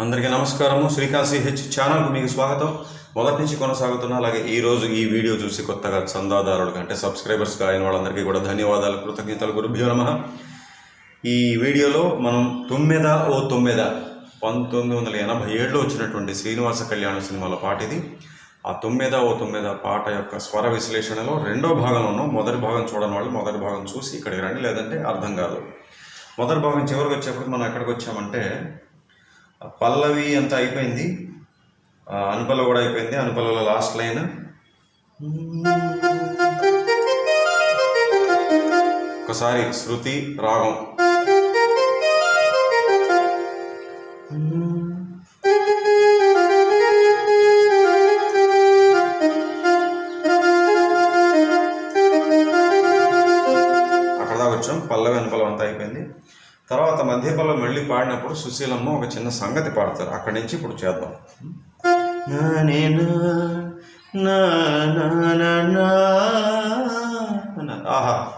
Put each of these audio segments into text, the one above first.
అందరికీ నమస్కారము. శ్రీకాంత్ హెచ్ ఛానల్కు మీకు స్వాగతం. మొదటి నుంచి కొనసాగుతున్న అలాగే ఈ రోజు ఈ వీడియో చూసి కొత్తగా చందాదారులకు అంటే సబ్స్క్రైబర్స్గా అయిన వాళ్ళందరికీ కూడా ధన్యవాదాలు కృతజ్ఞతలు. గురుభ్యో నమ. ఈ వీడియోలో మనం తొమ్మిద ఓ తొమ్మిద పంతొమ్మిది వందల ఎనభై ఏడులో వచ్చినటువంటి శ్రీనివాస కళ్యాణ సినిమాల పాట ఇది ఆ తొమ్మిద ఓ తొమ్మిద పాట యొక్క స్వర విశ్లేషణలో రెండో భాగంలో ఉన్నాం మొదటి భాగం చూడని వాళ్ళు మొదటి భాగం చూసి ఇక్కడికి రండి లేదంటే అర్థం కాదు. మొదటి భాగం చివరికి వచ్చేప్పుడు మనం ఎక్కడికి వచ్చామంటే పల్లవి అంతా అయిపోయింది. అనుపల్ల కూడా అయిపోయింది. అనుపల్లలో లాస్ట్ లైన్. ఒకసారి శృతి రాగం. అక్కడ దాకా వచ్చాం. పల్లవి అనుపలం అంతా అయిపోయింది. తర్వాత మధ్యపల్లవి మళ్ళీ పాడినప్పుడు సుశీలమ్మ ఒక చిన్న సంగతి పాడతారు. అక్కడి నుంచి ఇప్పుడు చేద్దాం. నా నా నా నా ఆహా.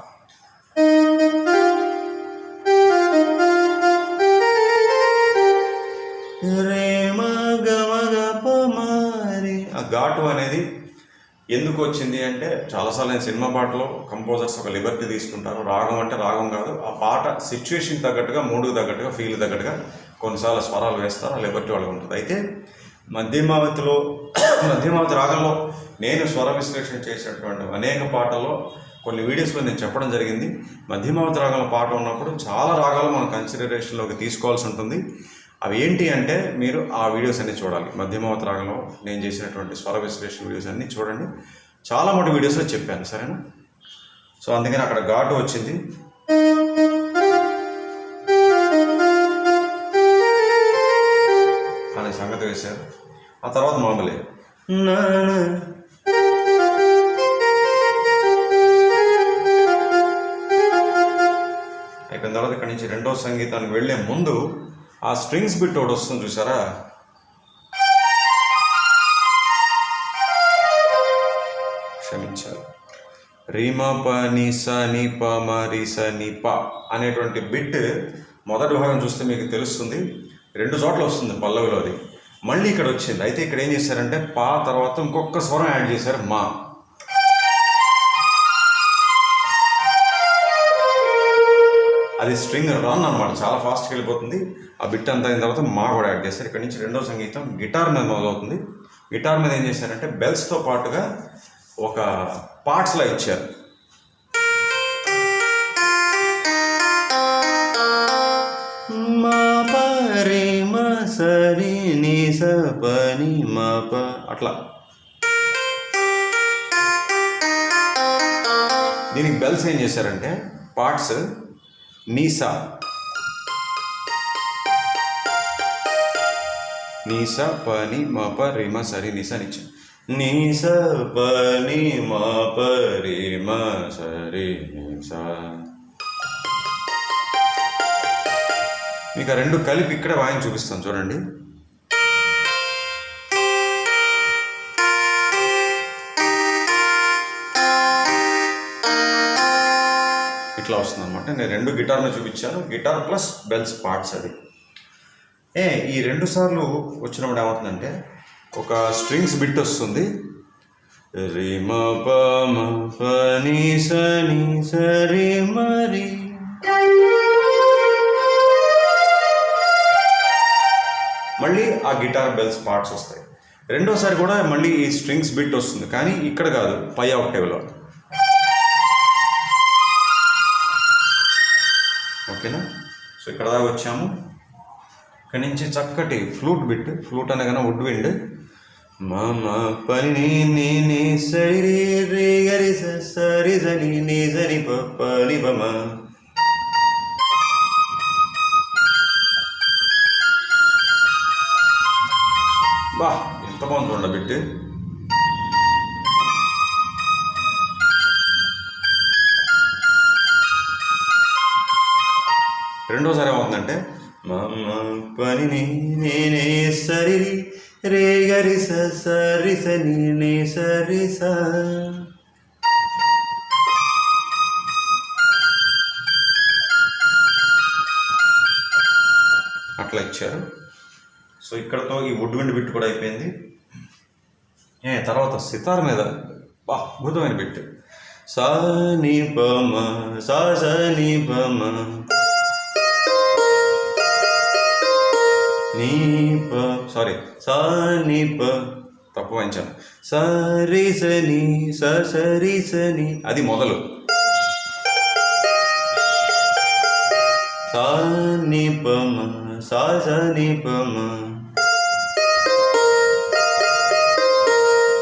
రే మగ మగ ఆ ఘాటు అనేది ఎందుకు వచ్చింది అంటే చాలాసార్లు నేను సినిమా పాటలో కంపోజర్స్ ఒక లిబర్టీ తీసుకుంటారు రాగం అంటే రాగం కాదు. ఆ పాట సిచ్యువేషన్ తగ్గట్టుగా మూడుకు తగ్గట్టుగా ఫీల్ తగ్గట్టుగా కొన్నిసార్లు స్వరాలు వేస్తారు. ఆ లిబర్టీ వాళ్ళకి ఉంటుంది. అయితే మధ్యమావతిలో మధ్యమావతి రాగంలో నేను స్వర విశ్లేషణ చేసినటువంటి అనేక పాటల్లో కొన్ని వీడియోస్లో నేను చెప్పడం జరిగింది. మధ్యమావతి రాగంలో పాట ఉన్నప్పుడు చాలా రాగాలు మనం కన్సిడరేషన్లోకి తీసుకోవాల్సి ఉంటుంది. అవి ఏంటి అంటే మీరు ఆ వీడియోస్ అన్ని చూడాలి. మధ్యమావతి రాగంలో నేను చేసినటువంటి స్వర విశ్లేషణ వీడియోస్ అన్నీ చూడండి. చాలా మటు వీడియోస్లో చెప్పాను సరేనా? సో అందుకని అక్కడ ఘాటు వచ్చింది. అనే సంగతి వేశారు. ఆ తర్వాత మామూలే అయిపోయిన తర్వాత ఇక్కడి నుంచి రెండో సంగీతానికి వెళ్ళే ముందు ఆ స్ట్రింగ్స్ బిట్ ఒకటి వస్తుంది చూసారా క్షమించాలి. రీమ ప ని స ని ప మ రి స ని ప అనేటువంటి బిట్ మొదటి భాగం చూస్తే మీకు తెలుస్తుంది. రెండు చోట్ల వస్తుంది పల్లవిలో అది. మళ్ళీ ఇక్కడ వచ్చింది. అయితే ఇక్కడ ఏం చేశారంటే పా తర్వాత ఇంకొక స్వరం యాడ్ చేశారు మా. అది స్ట్రింగ్ రన్ అనమాట చాలా ఫాస్ట్గా వెళ్ళిపోతుంది. ఆ బిట్ అంతా అయిన తర్వాత మా కూడా యాడ్ చేస్తారు. ఇక్కడ నుంచి రెండో సంగీతం గిటార్ మీద మొదలవుతుంది. గిటార్ మీద ఏం చేశారంటే బెల్స్తో పాటుగా ఒక పార్ట్స్లా ఇచ్చారు. మా ప రే మ స రి ని స ప ని మ ప అట్లా. దీనికి బెల్స్ ఏం చేశారంటే పార్ట్స్ నీసా. నీస పని మా ప రిమ సరి నిస నిచ్చ నీస పని మా ప రిమ సరి నిస. మీకు ఆ రెండు కలిపి ఇక్కడే వాయిని చూపిస్తాను చూడండి. ఇట్లా వస్తుంది అనమాట నేను రెండు గిటార్లు చూపించాను. గిటార్ ప్లస్ బెల్స్ పార్ట్స్ అది. ఏ ఈ రెండు సార్లు వచ్చినప్పుడు ఏమవుతుందంటే ఒక స్ట్రింగ్స్ బిట్ వస్తుంది. రిమ పమ పని సని సరి మరి మళ్ళీ ఆ గిటార్ బెల్స్ పార్ట్స్ వస్తాయి. రెండోసారి కూడా మళ్ళీ ఈ స్ట్రింగ్స్ బిట్ వస్తుంది. కానీ ఇక్కడ కాదు పై ఆక్టేవ్లో. సో ఇక్కడ దాకా వచ్చాము. ఇక్కడ నుంచి చక్కటి ఫ్లూట్ బిట్ ఫ్లూట్ అనగానే వుడ్ విండ్. మమ పని నీ నీ సరి రే గరి సరి నీ సరి పని బమ బా ఎంత బాగుంది చూడండి రెండోసారి ఏమవుతుందంటే మమ్మ పని నేనే సరి రే గరి స సరి సని సరి అట్లా ఇచ్చారు. సో ఇక్కడతో ఈ వుడ్ విండ్ బిట్ కూడా అయిపోయింది. ఏ తర్వాత సితార్ మీద బా అద్భుతమైన బిట్ సా ని పమ సా స ని నీప నీ సారీ సా ని ప తప్పు వాయించాను. సరి సని స సరి సని అది మొదలు. సా ని ప మ స ప మ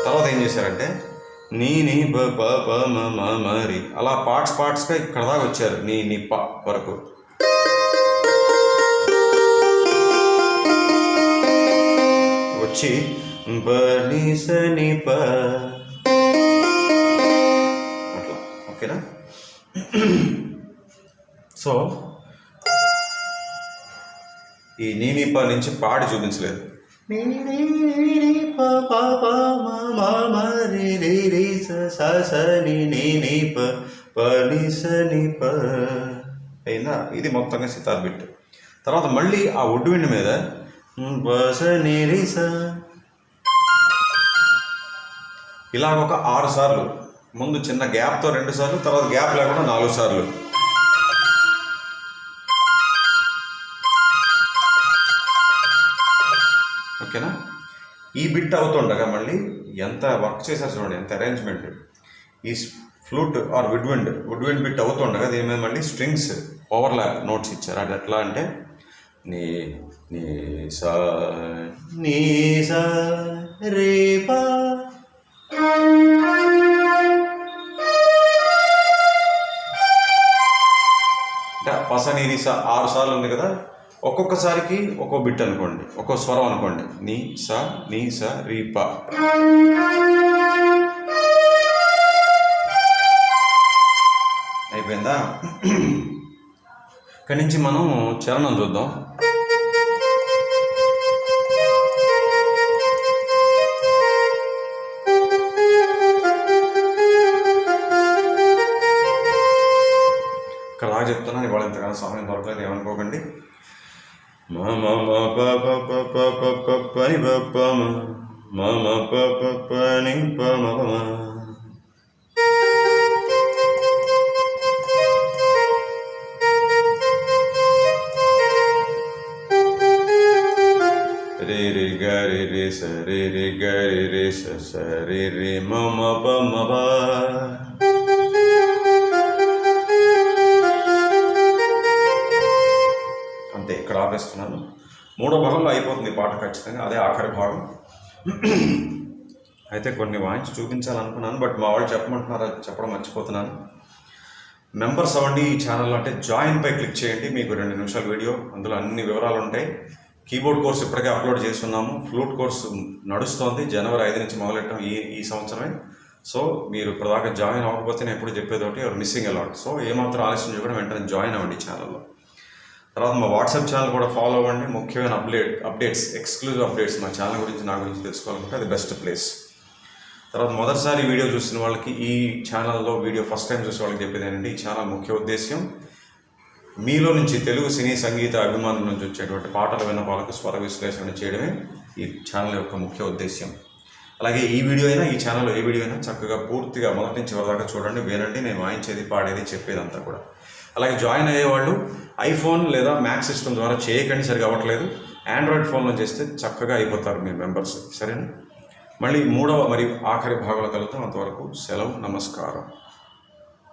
తర్వాత ఏం చేశారంటే నీ నీ ప ప ప మ మ మరి అలా పార్ట్స్ పార్ట్స్గా ఇక్కడ దాకా వచ్చారు నీ నీ ప వరకు. వచ్చి ప ని స ని ప అట్లా ఓకేనా? సో ఈ నీని ప నుంచి పాడి చూపించలేదు. నీ నీ నీ ప ప ప మ మ మ రి రి రి స స స ని ని ని ప ప ని స ని ప. అయిందా ఇది మొత్తంగా సితార్ బిట్ తర్వాత మళ్ళీ ఆ ఒడ్డు విండి మీద ఇలా ఒక ఆరు సార్లు. ముందు చిన్న గ్యాప్తో రెండు సార్లు తర్వాత గ్యాప్ లేకుండా నాలుగు సార్లు. ఓకేనా? ఈ బిట్ అవుతుండగా మళ్ళీ ఎంత వర్క్ చేశారు చూడండి ఎంత అరేంజ్మెంట్ ఈ flute are woodwind wind bit అవుతుండగా దీని మీద మళ్ళీ స్ట్రింగ్స్ ఓవర్లాప్ నోట్స్ ఇచ్చారు. అది ఎట్లా అంటే నీ నీ సా నీ సా అంటే పస నీ స ఆరు సార్లు ఉంది కదా? ఒక్కొక్కసారికి ఒక్కో బిట్ అనుకోండి ఒక్కో స్వరం అనుకోండి. నీ స నీ స రీ ప అయిపోయిందా? ఇక్కడి నుంచి మనం చరణం చూద్దాం. బాగా చెప్తున్నాను ఇవాళ ఇంతగానో సమయం దొరకలేదు ఏమనుకోకండి. మా మా మా ప ప ప ప ప ప ప మా. మా ప ప ప ప మ రే రే గ రే రే స రే రే గ రే రే స స రే రే మ మ ప మ భావిస్తున్నాను మూడో భాగంలో అయిపోతుంది ఈ పాట ఖచ్చితంగా అదే ఆఖరి భాగం. అయితే కొన్ని వాయించి చూపించాలనుకున్నాను బట్ మా వాళ్ళు చెప్పమంటున్నారు చెప్పడం మర్చిపోతున్నాను. మెంబర్స్ అవ్వండి ఈ ఛానల్ అంటే జాయిన్ పై క్లిక్ చేయండి మీకు రెండు నిమిషాల వీడియో అందులో అన్ని వివరాలు ఉంటాయి. కీబోర్డ్ కోర్స్ ఇప్పటికే అప్లోడ్ చేస్తున్నాము ఫ్లూట్ కోర్స్ నడుస్తోంది జనవరి ఐదు నుంచి మొదలెట్టడం ఈ ఈ సంవత్సరమే. సో మీరు ఇప్పటిదాకా జాయిన్ అవ్వకపోతే నేను ఎప్పుడు చెప్పేదోటి ఒకటి మిస్సింగ్ అలాట్ సో ఏమాత్రం ఆలస్యం చేయకుండా వెంటనే జాయిన్ అవ్వండి ఛానల్లో తర్వాత మా వాట్సాప్ ఛానల్ కూడా ఫాలో అవ్వండి. ముఖ్యమైన అప్డేట్ అప్డేట్స్ ఎక్స్క్లూజివ్ అప్డేట్స్ మా ఛానల్ గురించి నా గురించి తెలుసుకోవాలంటే అది బెస్ట్ ప్లేస్ తర్వాత మొదటిసారి వీడియో చూసిన వాళ్ళకి ఈ ఛానల్లో వీడియో ఫస్ట్ టైం చూసే వాళ్ళకి చెప్పేది ఏంటంటే ఈ ఛానల్ ముఖ్య ఉద్దేశ్యం మీలో నుంచి తెలుగు సినీ సంగీత అభిమానుల నుంచి వచ్చేటువంటి పాటల విన్నపాలకు స్వర విశ్లేషణ చేయడమే ఈ ఛానల్ యొక్క ముఖ్య ఉద్దేశ్యం. అలాగే ఈ వీడియో అయినా ఈ ఛానల్లో ఏ వీడియో అయినా చక్కగా పూర్తిగా మొదటి నుంచి వరదాకా చూడండి వినండి నేను వాయించేది పాడేది చెప్పేదంతా కూడా. అలాగే జాయిన్ అయ్యేవాళ్ళు ఐఫోన్ లేదా మ్యాక్ సిస్టమ్ ద్వారా చేయకండి సరిగా అవ్వట్లేదు. ఆండ్రాయిడ్ ఫోన్లో చేస్తే చక్కగా అయిపోతారు మీ మెంబర్స్. సరేనా? మళ్ళీ మూడవ మరియు ఆఖరి భాగంలో కలుగుతాం అంతవరకు సెలవు నమస్కారం.